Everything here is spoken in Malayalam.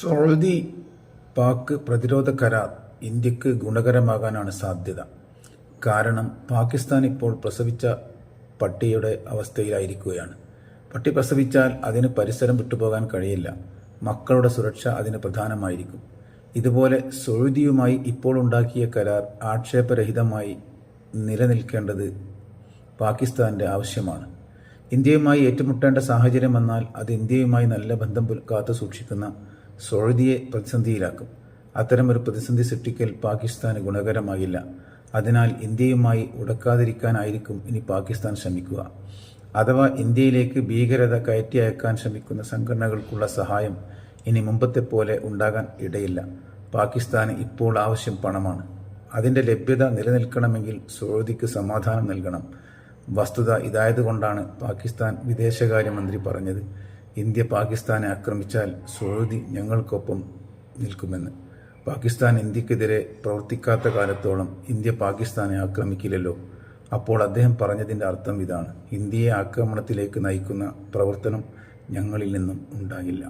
സൗദി പാക് പ്രതിരോധ കരാർ ഇന്ത്യയ്ക്ക് ഗുണകരമാകാനാണ് സാധ്യത. കാരണം പാകിസ്ഥാൻ ഇപ്പോൾ പ്രസവിച്ച പട്ടിയുടെ അവസ്ഥയിലായിരിക്കുകയാണ്. പട്ടി പ്രസവിച്ചാൽ അതിന് പരിസരം വിട്ടുപോകാൻ കഴിയില്ല. മക്കളുടെ സുരക്ഷ അതിന് പ്രധാനമായിരിക്കും. ഇതുപോലെ സൗദിയുമായി ഇപ്പോൾ ഉണ്ടാക്കിയ കരാർ ആക്ഷേപരഹിതമായി നിലനിൽക്കേണ്ടത് പാകിസ്ഥാന്റെ ആവശ്യമാണ്. ഇന്ത്യയുമായി ഏറ്റുമുട്ടേണ്ട സാഹചര്യം വന്നാൽ അത് ഇന്ത്യയുമായി നല്ല ബന്ധം കാത്തു സൂക്ഷിക്കുന്ന സൗദിയെ പ്രതിസന്ധിയിലാക്കും. അത്തരമൊരു പ്രതിസന്ധി സൃഷ്ടിക്കൽ പാകിസ്ഥാന് ഗുണകരമായില്ല അതിനാൽ ഇന്ത്യയുമായി ഉടക്കാതിരിക്കാനായിരിക്കും ഇനി പാകിസ്ഥാൻ ശ്രമിക്കുക. അഥവാ ഇന്ത്യയിലേക്ക് ഭീകരത കയറ്റി അയക്കാൻ ശ്രമിക്കുന്ന സംഘടനകൾക്കുള്ള സഹായം ഇനി മുമ്പത്തെ പോലെ ഉണ്ടാകാൻ ഇടയില്ല. പാകിസ്ഥാന് ഇപ്പോൾ ആവശ്യം പണമാണ്. അതിന്റെ ലഭ്യത നിലനിൽക്കണമെങ്കിൽ സൗദിക്ക് സമാധാനം നൽകണം. വസ്തുത ഇതായതുകൊണ്ടാണ് പാകിസ്ഥാൻ വിദേശകാര്യമന്ത്രി പറഞ്ഞത്. ഇന്ത്യ പാകിസ്ഥാനെ ആക്രമിച്ചാൽ സൗദി ഞങ്ങൾക്കൊപ്പം നിൽക്കുമെന്ന്. പാകിസ്ഥാൻ ഇന്ത്യക്കെതിരെ പ്രവർത്തിക്കാത്ത കാലത്തോളം ഇന്ത്യ പാകിസ്ഥാനെ ആക്രമിക്കില്ലല്ലോ. അപ്പോൾ അദ്ദേഹം പറഞ്ഞതിന്റെ അർത്ഥം ഇതാണ്. ഇന്ത്യയെ ആക്രമണത്തിലേക്ക് നയിക്കുന്ന പ്രവർത്തനം ഞങ്ങളിൽ നിന്നും ഉണ്ടാകില്ല